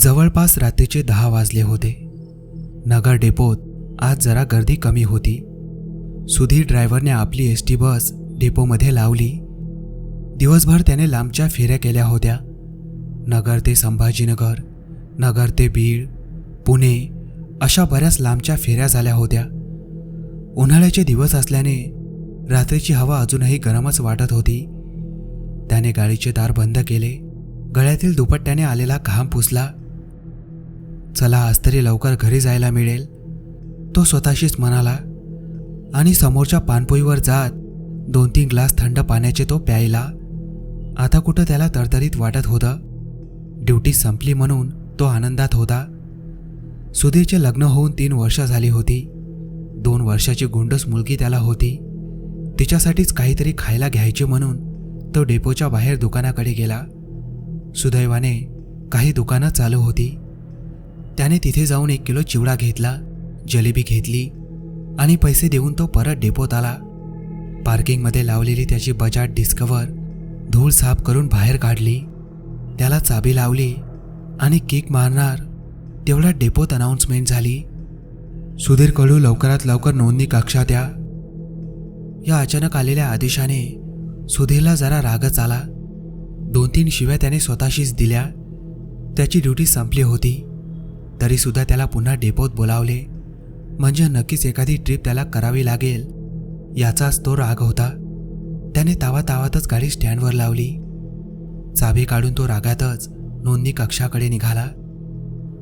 जवळपास रात्रीचे दहा वाजले होते. नगर डेपोत आज जरा गर्दी कमी होती. सुधीर ड्रायव्हरने आपली एस टी बस डेपोमध्ये लावली. दिवसभर त्याने लांबच्या फेऱ्या केल्या होत्या. नगर ते संभाजीनगर नगर ते बीड पुणे अशा बऱ्याच लांबच्या फेऱ्या झाल्या होत्या. उन्हाळ्याचे दिवस असल्याने रात्रीची हवा अजूनही गरमच वाटत होती. त्याने गाडीचे दार बंद केले. गळ्यातील दुपट्ट्याने आलेला घाम पुसला. चला आज तरी लवकर घरी जायला मिळेल. तो स्वतःशीच म्हणाला आणि समोरच्या पानपोईवर जात दोन तीन ग्लास थंड पाण्याचे तो प्यायला. आता कुठं त्याला तरतरीत वाटत होतं? ड्युटी संपली म्हणून तो आनंदात होता. सुधीरचे लग्न होऊन तीन वर्ष झाली होती. दोन वर्षाची गुंडस मुलगी त्याला होती. तिच्यासाठीच काहीतरी खायला घ्यायचे म्हणून तो डेपोच्या बाहेर दुकानाकडे गेला. सुदैवाने काही दुकानं चालू होती. त्याने तिथे जाऊन एक किलो चिवडा घेतला जलेबी घेतली आणि पैसे देऊन तो परत डेपोत आला. पार्किंगमध्ये लावलेली त्याची बजाज डिस्कवर धूळ साफ करून बाहेर काढली. त्याला चाबी लावली आणि किक मारणार तेवढ्या डेपोत अनाऊन्समेंट झाली. सुधीर कडू लवकरात लवकर नोंदणी कक्षा द्या या अचानक आलेल्या आदेशाने सुधीरला जरा रागच आला. दोन तीन शिव्या त्याने स्वतःशीच दिल्या. त्याची ड्युटी संपली होती. तरीसुद्धा त्याला पुन्हा डेपोत बोलावले. म्हणजे नक्कीच एखादी ट्रिप त्याला करावी लागेल याचाच तो राग होता. त्याने तावातावातच गाडी स्टँडवर लावली. चाबी काढून तो रागातच नोंदणी कक्षाकडे निघाला.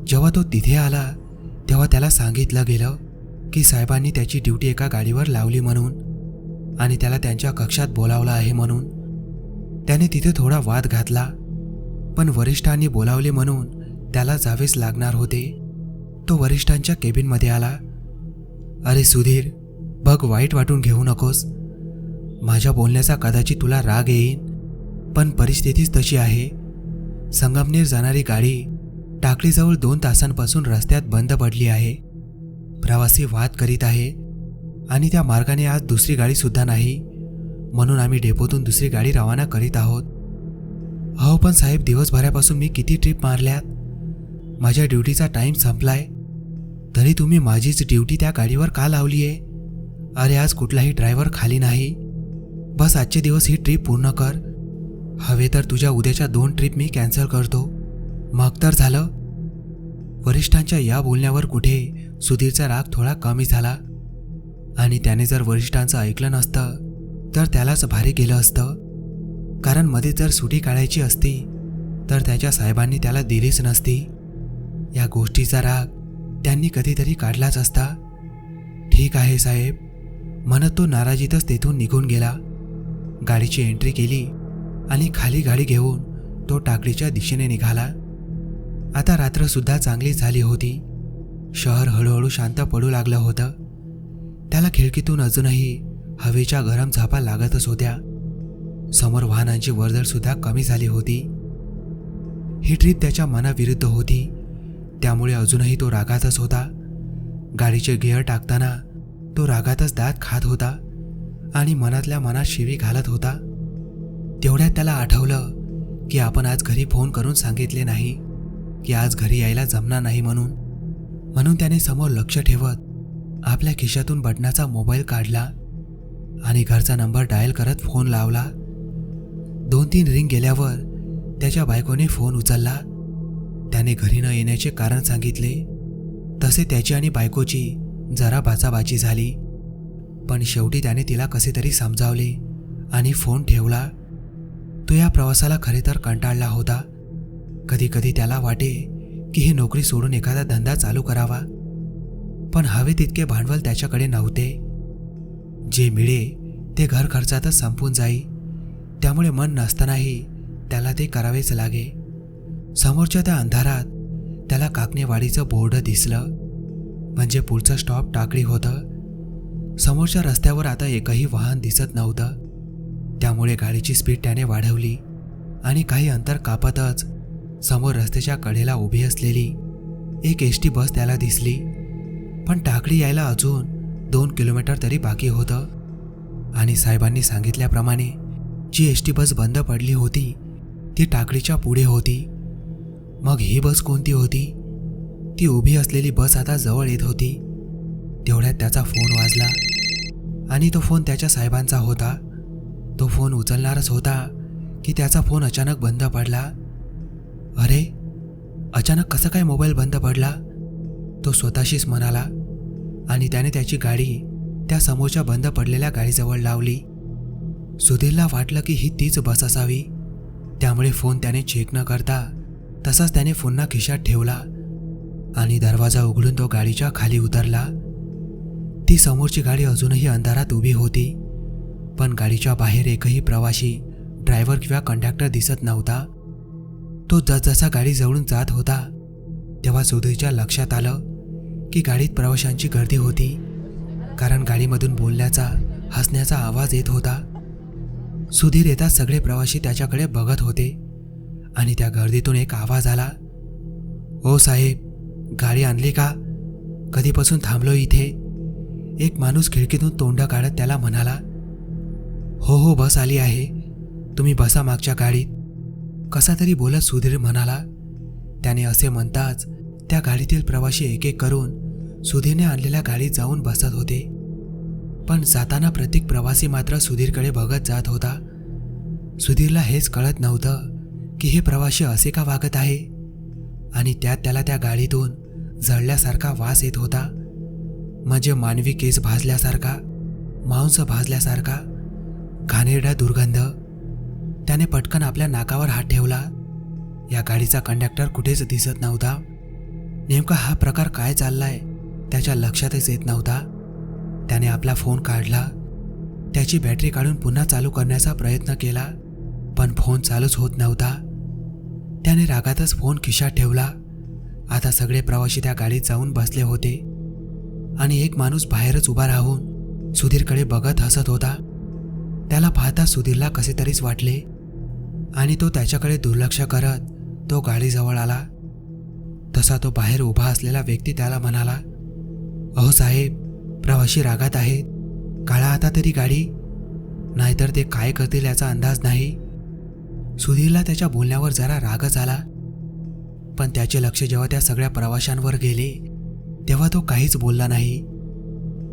जेव्हा तो तिथे आला तेव्हा त्याला सांगितलं गेलं की साहेबांनी त्याची ड्युटी एका गाडीवर लावली म्हणून आणि त्याला त्यांच्या कक्षात बोलावलं आहे म्हणून. त्याने तिथे थोडा वाद घातला पण वरिष्ठांनी बोलावले म्हणून त्याला जावेच लागणार होते. तो वरिष्ठांच्या केबिनमध्ये आला. अरे सुधीर बघ वाईट वाटून घेऊ नकोस. माझ्या बोलण्याचा कदाचित तुला राग येईन पण परिस्थितीच तशी आहे. संगमनेर जाणारी गाडी टाकळीजवळ दोन तासांपासून रस्त्यात बंद पडली आहे. प्रवासी वाद करीत आहे आणि त्या मार्गाने आज दुसरी गाडीसुद्धा नाही. म्हणून आम्ही डेपोतून दुसरी गाडी रवाना करीत आहोत. हो पण साहेब दिवसभरापासून मी किती ट्रिप मारल्यात? माझ्या ड्युटीचा टाईम संपलाय. तरी तुम्ही माझीच ड्युटी त्या गाडीवर का लावली आहे अरे आज कुठलाही ड्रायव्हर खाली नाही. बस आजचे दिवस ही ट्रिप पूर्ण कर. हवे तर तुझ्या उद्याच्या दोन ट्रिप मी कॅन्सल करतो. मग तर झालं. वरिष्ठांच्या या बोलण्यावर कुठे सुधीरचा राग थोडा कमी झाला. आणि त्याने जर वरिष्ठांचं ऐकलं नसतं तर त्यालाच भारी गेलं असतं. कारण मध्ये जर सुटी काढायची असती तर त्याच्या साहेबांनी त्याला दिलीच नसती. या गोष्टीचा राग त्यांनी कधीतरी काढलाच असता. ठीक आहे साहेब. म्हणत तो नाराजीतच तेथून निघून गेला. गाडीची एंट्री केली आणि खाली गाडी घेऊन तो टाकडीच्या दिशेने निघाला. आता रात्रसुद्धा चांगली झाली होती. शहर हळूहळू शांत पडू लागलं होतं. त्याला खिडकीतून अजूनही हवेच्या गरम झापा लागतच होत्या. समोर वाहनांची वर्दळसुद्धा कमी झाली होती. ही ट्रीप त्याच्या मनाविरुद्ध होती. त्यामुळे अजूनही तो रागातच होता. गाडीचे गिअर टाकताना तो रागातच दात खात होता आणि मनातल्या मनात शिवी घालत होता. तेवढ्यात त्याला आठवलं की आपण आज घरी फोन करून सांगितले नाही की आज घरी यायला जमणार नाही म्हणून. म्हणून त्याने समोर लक्ष ठेवत आपल्या खिशातून बटनाचा मोबाईल काढला आणि घरचा नंबर डायल करत फोन लावला. दोन तीन रिंग गेल्यावर त्याच्या बायकोने फोन उचलला. त्याने घरी न येण्याचे कारण सांगितले. तसे त्याची आणि बायकोची जरा बाचाबाची झाली. पण शेवटी त्याने तिला कसे तरी समजावले आणि फोन ठेवला. तो या प्रवासाला खरे तर कंटाळला होता. कधी कधी त्याला वाटे की ही नोकरी सोडून एखादा धंदा चालू करावा. पण हवे तितके भांडवल त्याच्याकडे नव्हते. जे मिळे ते घर खर्चातच संपून जाई. त्यामुळे मन नसतानाही त्याला ते करावेच लागे. समोरच्या त्या अंधारात त्याला काकणेवाडीचं बोर्ड दिसलं. म्हणजे पुढचं स्टॉप टाकळी होतं. समोरच्या रस्त्यावर आता एकही वाहन दिसत नव्हतं. त्यामुळे गाडीची स्पीड त्याने वाढवली आणि काही अंतर कापतच समोर रस्त्याच्या कडेला उभी असलेली एक एस टी बस त्याला दिसली. पण टाकळी यायला अजून दोन किलोमीटर तरी बाकी होतं. आणि साहेबांनी सांगितल्याप्रमाणे जी एस टी बस बंद पडली होती ती टाकडीच्या पुढे होती. मग ही बस कोणती होती? ती उभी असलेली बस आता जवळ येत होती. तेवढ्यात त्याचा फोन वाजला. आणि तो फोन त्याच्या साहेबांचा होता. तो फोन उचलणारच होता की त्याचा फोन अचानक बंद पडला. अरे अचानक कसं काय मोबाईल बंद पडला? तो स्वतःशीच म्हणाला. आणि त्याने त्याची गाडी त्या समोरच्या बंद पडलेल्या गाडीजवळ लावली. सुधीरला वाटलं की ही तीच बस असावी. त्यामुळे फोन त्याने चेक न करता तसाच त्याने पुन्हा खिशात ठेवला आणि दरवाजा उघडून तो गाडीच्या खाली उतरला. ती समोरची गाडी अजूनही अंधारात उभी होती पण गाडीच्या बाहेर एकही प्रवासी ड्रायव्हर किंवा कंडक्टर दिसत नव्हता. तो जसजसा गाडी जवळून जात होता तेव्हा सुधीरच्या लक्षात आलं की गाडीत प्रवाशांची गर्दी होती कारण गाडीमधून बोलण्याचा हसण्याचा आवाज येत होता. सुधीर येताच सगळे प्रवासी त्याच्याकडे बघत होते. आणि त्या गर्दीतून एक आवाज आला ओ साहेब गाडी आणली का? कधीपासून थांबलो इथे? एक माणूस खिडकीतून तोंड काढत त्याला म्हणाला हो हो बस आली आहे. तुम्ही बसा मागच्या गाडीत. कसा तरी बोलत सुधीर म्हणाला त्याने असे म्हणताच त्या गाडीतील प्रवासी एक एक करून सुधीरने आणलेल्या गाडीत जाऊन बसत होते. पण जाताना प्रत्येक प्रवासी मात्र सुधीरकडे बघत जात होता. सुधीरला हेच कळत नव्हतं की हे प्रवाशी असे का वागत आहे? आणि त्यात त्याला त्या गाडीतून जळल्यासारखा वास येत होता. म्हणजे मानवी केस भाजल्यासारखा मांस भाजल्यासारखा घाणेरडा दुर्गंध. त्याने पटकन आपल्या नाकावर हात ठेवला. या गाडीचा कंडक्टर कुठेच दिसत नव्हता. नेमका हा प्रकार काय चाललाय त्याच्या लक्षातच येत नव्हता. त्याने आपला फोन काढला. त्याची बॅटरी काढून पुन्हा चालू करण्याचा प्रयत्न केला पण फोन चालूच होत नव्हता. त्याने रागातच फोन खिशात ठेवला. आता सगळे प्रवासी त्या गाडीत जाऊन बसले होते. आणि एक माणूस बाहेरच उभा राहून सुधीरकडे बघत हसत होता. त्याला पाहता सुधीरला कसे तरीच वाटले. आणि तो त्याच्याकडे दुर्लक्ष करत तो गाडीजवळ आला. तसा तो बाहेर उभा असलेला व्यक्ती त्याला म्हणाला अहो साहेब प्रवासी रागात आहेत. काळा आता तरी गाडी. नाहीतर ते काय करतील याचा अंदाज नाही. सुधीरला त्याच्या बोलण्यावर जरा रागच आला. पण त्याचे लक्ष जेव्हा त्या सगळ्या प्रवाशांवर गेले तेव्हा तो काहीच बोलला नाही.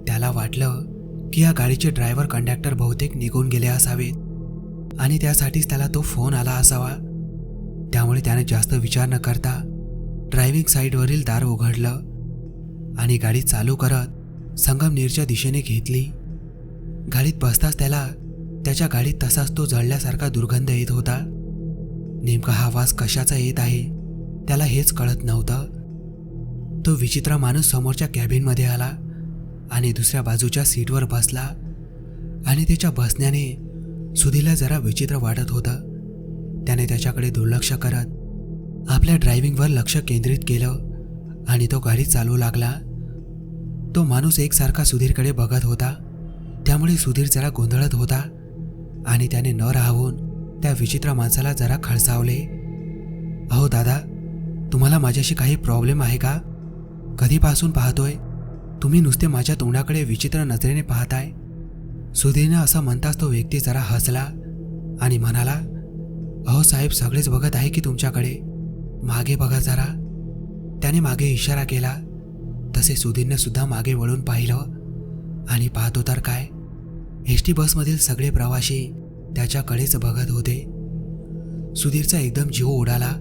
त्याला वाटलं की या गाडीचे ड्रायव्हर कंडक्टर बहुतेक निघून गेले असावेत आणि त्यासाठीच त्याला तो फोन आला असावा. त्यामुळे त्याने जास्त विचार न करता ड्रायव्हिंग साईडवरील दार उघडलं आणि गाडी चालू करत संगमनेरच्या दिशेने घेतली. गाडीत बसताच त्याला त्याच्या गाडीत तसाच तो जळल्यासारखा दुर्गंध येत होता. नेमका हा वास कशाचा येत आहे त्याला हेच कळत नव्हतं. तो विचित्र माणूस समोरच्या कॅबिनमध्ये आला आणि दुसऱ्या बाजूच्या सीटवर बसला आणि त्याच्या बसण्याने सुधीला जरा विचित्र वाटत होतं. त्याने त्याच्याकडे दुर्लक्ष करत आपल्या ड्रायव्हिंगवर लक्ष केंद्रित केलं आणि तो गाडी चालू लागला. तो माणूस एकसारखा सुधीरकडे बघत होता. त्यामुळे सुधीर जरा गोंधळत होता आणि त्याने न राहून त्या विचित्र माणसाला जरा खळसावले. अहो दादा तुम्हाला माझ्याशी काही प्रॉब्लेम आहे का? कधीपासून पाहतोय? तुम्ही नुसते माझ्या तोंडाकडे विचित्र नजरेने पाहताय. सुधीरनं असं म्हणताच तो व्यक्ती जरा हसला आणि म्हणाला अहो साहेब सगळेच बघत आहे की तुमच्याकडे. मागे बघा जरा. त्याने मागे इशारा केला. तसे सुधीरनं सुद्धा मागे वळून पाहिलं आणि पाहतो तर काय. एस टी बसमधील सगळे प्रवासी त्याच्याकडेच बघत होते. सुधीरचा एकदम जीव उडाला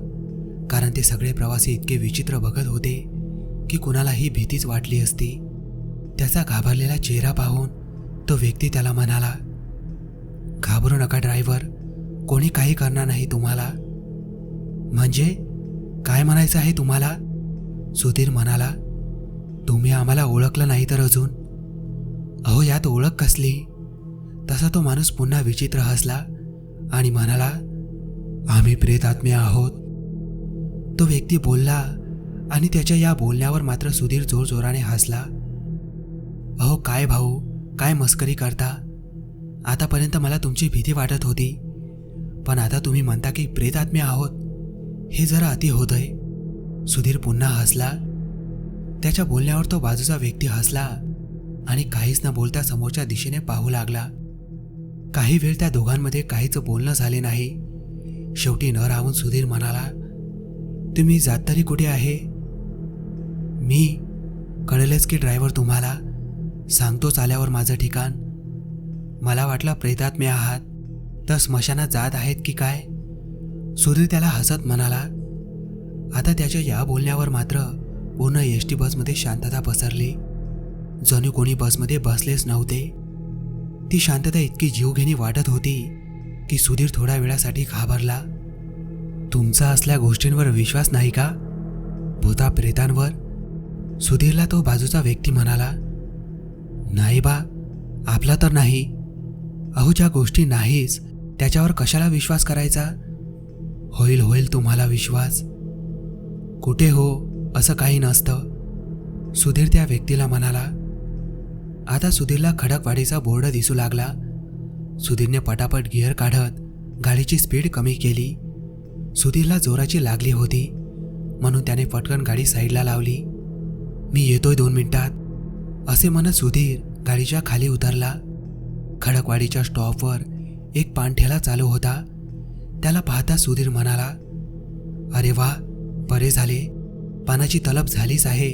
कारण ते सगळे प्रवासी इतके विचित्र बघत होते की कुणालाही भीतीच वाटली असती. त्याचा घाबरलेला चेहरा पाहून तो व्यक्ती त्याला म्हणाला घाबरू नका ड्रायव्हर. कोणी काही करणार नाही तुम्हाला. म्हणजे? काय म्हणायचं आहे तुम्हाला? सुधीर म्हणाला तुम्ही आम्हाला ओळखलं नाही तर अजून. अहो यात ओळख कसली? तसा तो माणूस पुन्हा विचित्र हसला आणि म्हणाला आम्ही प्रेतात्मे आहोत. तो व्यक्ती बोलला आणि त्याच्या या बोलण्यावर मात्र सुधीर जोरजोराने हसला. अहो काय भाऊ काय मस्करी करता? आतापर्यंत मला तुमची भीती वाटत होती पण आता तुम्ही म्हणता की प्रेतात्मे आहोत हे जरा अति होतंय. सुधीर पुन्हा हसला. त्याच्या बोलण्यावर तो बाजूचा व्यक्ती हसला आणि काहीच न बोलता समोरच्या दिशेने पाहू लागला. काही वेळ त्या दोघांमध्ये काहीच बोलणं झाले नाही. शेवटी न राहून सुधीर म्हणाला तुम्ही जात तरी कुठे आहे? मी? कळलेच की ड्रायव्हर तुम्हाला सांगतोच आल्यावर माझं ठिकाण. मला वाटलं प्रेतात्मे आहात. तर स्मशानात जात आहेत की काय? सुधीर त्याला हसत म्हणाला आता त्याच्या या बोलण्यावर मात्र पूर्ण एस टी बसमध्ये शांतता पसरली. जणू कोणी बसमध्ये बसलेच नव्हते. ती शांतता इतकी जीवघेणी वाटत होती की सुधीर थोड्या वेळासाठी घाबरला. तुमचा असल्या गोष्टींवर विश्वास नाही का? भूता प्रेतांवर सुधीरला तो बाजूचा व्यक्ती म्हणाला नाही बा आपला तर नाही. अहो ज्या गोष्टी नाहीच त्याच्यावर कशाला विश्वास करायचा? होईल होईल तुम्हाला विश्वास. कुठे हो असं काही नसतं. सुधीर त्या व्यक्तीला म्हणाला आता सुधीरला खडकवाडीचा बोर्ड दिसू लागला. सुधीरने पटापट गिअर काढत गाडीची स्पीड कमी केली. सुधीरला जोराची लागली होती म्हणून त्याने पटकन गाडी साईडला लावली. मी येतोय दोन मिनिटात असे म्हणत सुधीर गाडीच्या खाली उतरला. खडकवाडीच्या स्टॉपवर एक पानठेला चालू होता. त्याला पाहता सुधीर म्हणाला अरे वा बरे झाले. पानाची तलप झालीच आहे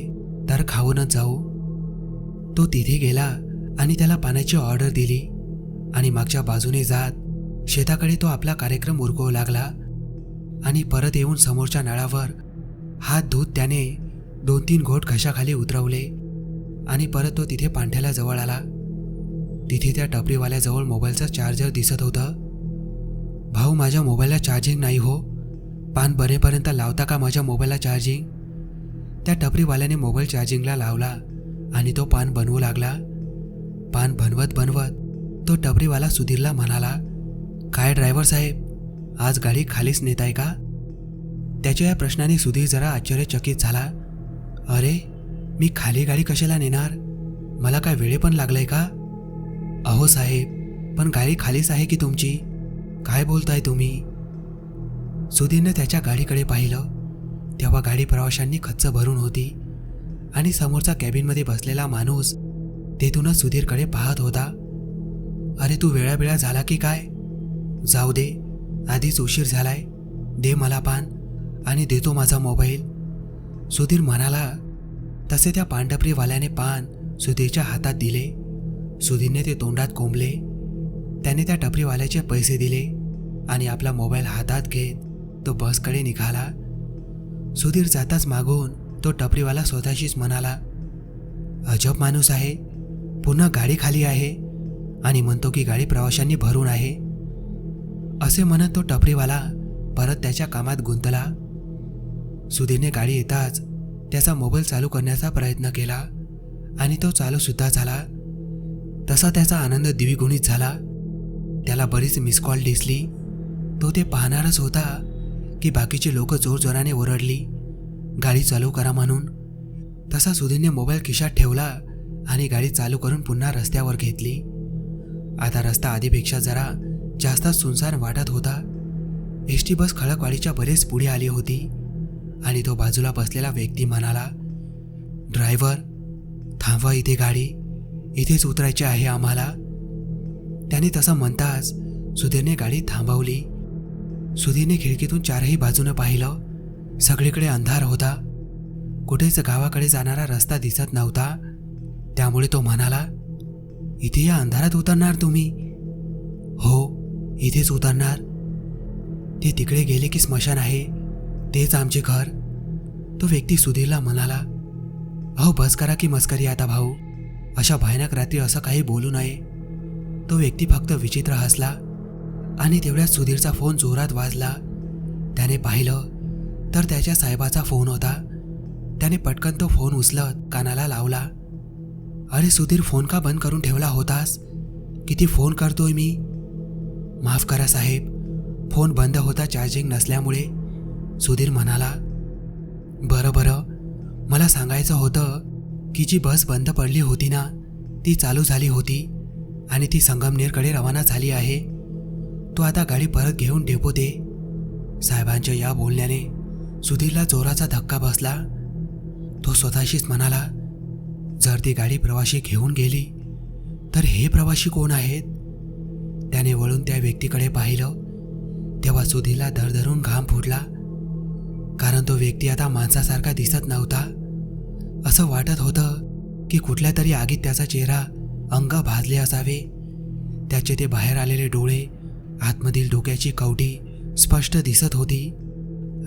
तर खाऊनच जाऊ. तो तिथे गेला आणि त्याला पाण्याची ऑर्डर दिली. आणि मागच्या बाजूने जात शेताकडे तो आपला कार्यक्रम उरकवू लागला. आणि परत येऊन समोरच्या नळावर हात धुत त्याने दोन तीन घोट घशाखाली उतरवले. आणि परत तो तिथे पांठ्याला जवळ आला. तिथे त्या टपरीवाल्याजवळ मोबाईलचा चार्जर दिसत होतं. भाऊ माझ्या मोबाईलला चार्जिंग नाही हो. पान बरेपर्यंत लावता का माझ्या मोबाईलला चार्जिंग त्या टपरीवाल्याने मोबाईल चार्जिंगला लावला. आणि तो पान बनवू लागला. पान बनवत बनवत तो टबरीवाला सुधीरला म्हणाला काय ड्रायव्हर साहेब आज गाडी खालीच नेताय का? त्याच्या या प्रश्नाने सुधीर जरा आश्चर्यचकित झाला. अरे मी खाली गाडी कशाला नेणार? मला काय वेळे पण लागलाय का? अहो साहेब पण गाडी खालीच आहे की तुमची? काय बोलताय तुम्ही? सुधीरनं त्याच्या गाडीकडे पाहिलं. तेव्हा गाडी प्रवाशांनी खच्च भरून होती. आणि समोरचा कॅबिनमध्ये बसलेला माणूस तेथूनच सुधीरकडे पाहत होता. अरे तू वेळावेळा झाला की काय? जाऊ दे आधीच उशीर झालाय. दे मला पान आणि देतो माझा मोबाईल. सुधीर म्हणाला. तसे त्या पांढरपरीवाल्याने पान सुधीरच्या हातात दिले. सुधीरने ते तोंडात कोंबले. त्याने त्या टपरीवाल्याचे पैसे दिले आणि आपला मोबाईल हातात घेत तो बसकडे निघाला. सुधीर जाताच मागून तो टपरीवाला स्वतःशीच म्हणाला अजब माणूस आहे पुन्हा गाडी खाली आहे आणि म्हणतो की गाडी प्रवाशांनी भरून आहे. असे म्हणत तो टपरीवाला परत त्याच्या कामात गुंतला. सुधीरने गाडी येताच त्याचा मोबाईल चालू करण्याचा प्रयत्न केला आणि तो चालूसुद्धा झाला. तसा त्याचा आनंद द्विगुणित झाला. त्याला बरीच मिस कॉल दिसली. तो ते पाहणारच होता की बाकीचे लोक जोरजोराने ओरडली. गाडी चालू करा म्हणून. तसा सुधीरने मोबाईल खिशात ठेवला आणि गाडी चालू करून पुन्हा रस्त्यावर घेतली. आता रस्ता आधीपेक्षा जरा जास्त सुनसान वाटत होता. एस टी बस खळकवाडीच्या बरेच पुढे आली होती आणि तो बाजूला बसलेला व्यक्ती म्हणाला ड्रायव्हर थांबवा इथे गाडी. इथेच उतरायचे आहे आम्हाला. त्याने तसं म्हणताच सुधीरने गाडी थांबवली. सुधीरने खिडकीतून चारही बाजूनं पाहिलं. सगळीकडे अंधार होता. कुठेच गावाकडे जाणारा रस्ता दिसत नव्हता. त्यामुळे तो म्हणाला इथे या अंधारात उतरणार तुम्ही? हो इथेच उतरणार. ते तिकडे गेले की स्मशान आहे. तेच आमचे घर. तो व्यक्ती सुधीरला म्हणाला अहो बस करा की मस्करी आता भाऊ. अशा भयानक रात्री असं काही बोलू नये. तो व्यक्ती फक्त विचित्र हसला आणि तेवढ्यात सुधीरचा फोन जोरात वाजला. त्याने पाहिलं तर त्याच्या साहेबाचा फोन होता. त्याने पटकन तो फोन उचलत कानाला लावला. अरे सुधीर फोन का बंद करून ठेवला होतास? किती फोन करतोय मी? माफ करा साहेब फोन बंद होता चार्जिंग नसल्यामुळे. सुधीर म्हणाला. बरं बरं. मला सांगायचं होतं की जी बस बंद पडली होती ना ती चालू झाली होती आणि ती संगमनेरकडे रवाना झाली आहे. तू आता गाडी परत घेऊन डेपो दे साहेबांच्या या बोलण्याने सुधीरला जोराचा धक्का बसला. तो स्वतःशीच म्हणाला जर ती गाडी प्रवाशी घेऊन गेली तर हे प्रवाशी कोण आहेत? त्याने वळून त्या व्यक्तीकडे पाहिलं. तेव्हा सुधीरला धरधरून घाम फुटला कारण तो व्यक्ती आता माणसासारखा दिसत नव्हता. असं वाटत होतं की कुठल्या तरी आगीत त्याचा चेहरा अंग भाजले असावे. त्याचे ते बाहेर आलेले डोळे आतमधील डोक्याची कवटी स्पष्ट दिसत होती.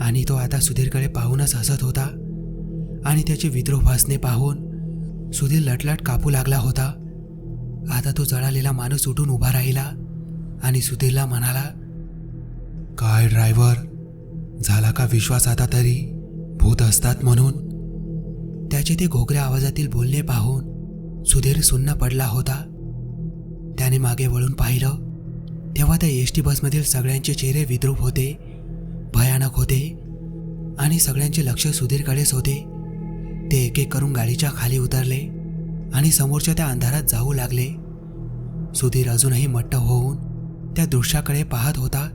आणि तो आता सुधीरकडे पाहूनच हसत होता. आणि त्याचे विद्रोह हसणे पाहून सुधीर लटलट कापू लागला होता. आता तो जळालेला माणूस उठून उभा राहिला आणि सुधीरला म्हणाला काय ड्रायव्हर? झाला का विश्वास आता तरी? भूत असतात म्हणून. त्याचे ते घोगऱ्या आवाजातील बोलणे पाहून सुधीर सुन्न पडला होता. त्याने मागे वळून पाहिलं. तेव्हा त्या एस टी बसमधील सगळ्यांचे चेहरे विद्रूप होते. भयानक होते आणि सगळ्यांचे लक्ष सुधीरकडेच होते. ते एक एक करून गाडीच्या खाली उतरले आणि समोरच्या त्या अंधारात जाऊ लागले. सुधीर अजूनही मट्ट होऊन त्या दृश्याकडे पाहत होता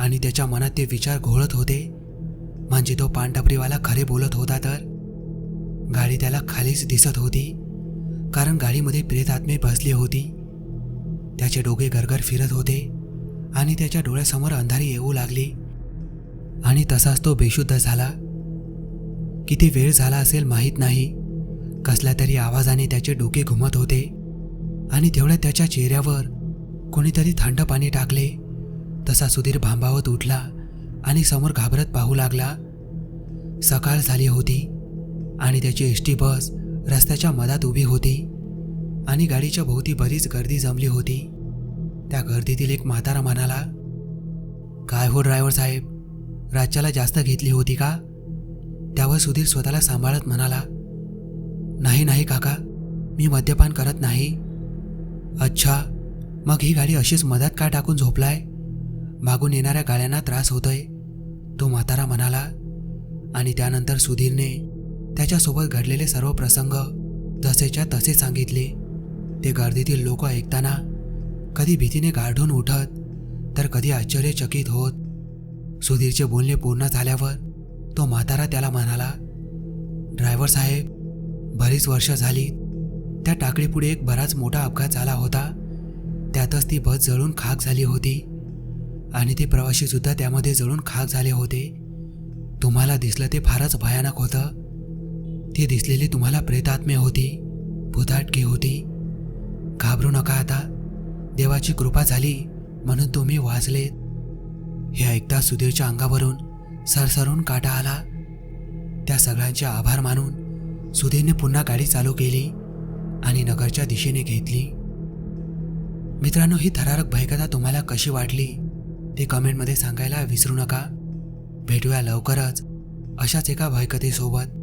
आणि त्याच्या मनात ते विचार घोळत होते. म्हणजे तो पानटपरीवाला खरे बोलत होता तर? गाडी त्याला खालीच दिसत होती कारण गाडीमध्ये प्रेतात्मे बसली होती. त्याचे डोके गरगर फिरत होते आणि त्याच्या डोळ्यासमोर अंधारी येऊ लागली. आणि तसाच तो बेशुद्ध झाला. किती वेळ झाला असेल माहीत नाही. कसल्या तरी आवाजाने त्याचे डोके घुमत होते. आणि तेवढ्या त्याच्या चेहऱ्यावर कोणीतरी थंड पाणी टाकले. तसा सुधीर भांबावत उठला आणि समोर घाबरत पाहू लागला. सकाळ झाली होती आणि त्याची एस टी बस रस्त्याच्या मधात उभी होती आणि गाडीच्या भोवती बरीच गर्दी जमली होती. त्या गर्दीतील एक म्हातारा म्हणाला काय हो ड्रायव्हर साहेब? राज्याला जास्त घेतली होती का? त्यावर सुधीर स्वतःला सांभाळत म्हणाला नाही नाही काका मी मद्यपान करत नाही. अच्छा मग ही गाडी अशीच मधात का टाकून झोपलाय? मागून येणाऱ्या गाड्यांना त्रास होतोय तो म्हातारा म्हणाला. आणि त्यानंतर सुधीरने त्याच्यासोबत घडलेले सर्व प्रसंग जसेच्या तसे सांगितले. ते गर्दीतील लोक ऐकताना कधी भीतीने गाढून उठत तर कधी आश्चर्यचकित होत सुधीरचे बोलणे पूर्ण झाल्यावर तो म्हातारा त्याला म्हणाला ड्रायव्हर साहेब बरीच वर्ष झाली. त्या टाकळीपुढे एक बराच मोठा अपघात झाला होता. त्यातच ती बस जळून खाक झाली होती आणि ते प्रवाशीसुद्धा त्यामध्ये जळून खाक झाले होते. तुम्हाला दिसलं ते फारच भयानक होतं. ती दिसलेली तुम्हाला प्रेतात्मे होती भुताटकी होती. घाबरू नका आता. देवाची कृपा झाली म्हणून तुम्ही वाचलेत. हे ऐकता सुधीरच्या अंगावरून सरसरून काटा आला. त्या सगळ्यांचे आभार मानून सुधीरने पुन्हा गाडी चालू केली आणि नगरच्या दिशेने घेतली. मित्रांनो ही थरारक भयकथा तुम्हाला कशी वाटली ते कमेंटमध्ये सांगायला विसरू नका. भेटूया लवकरच अशाच एका भयकथेसोबत.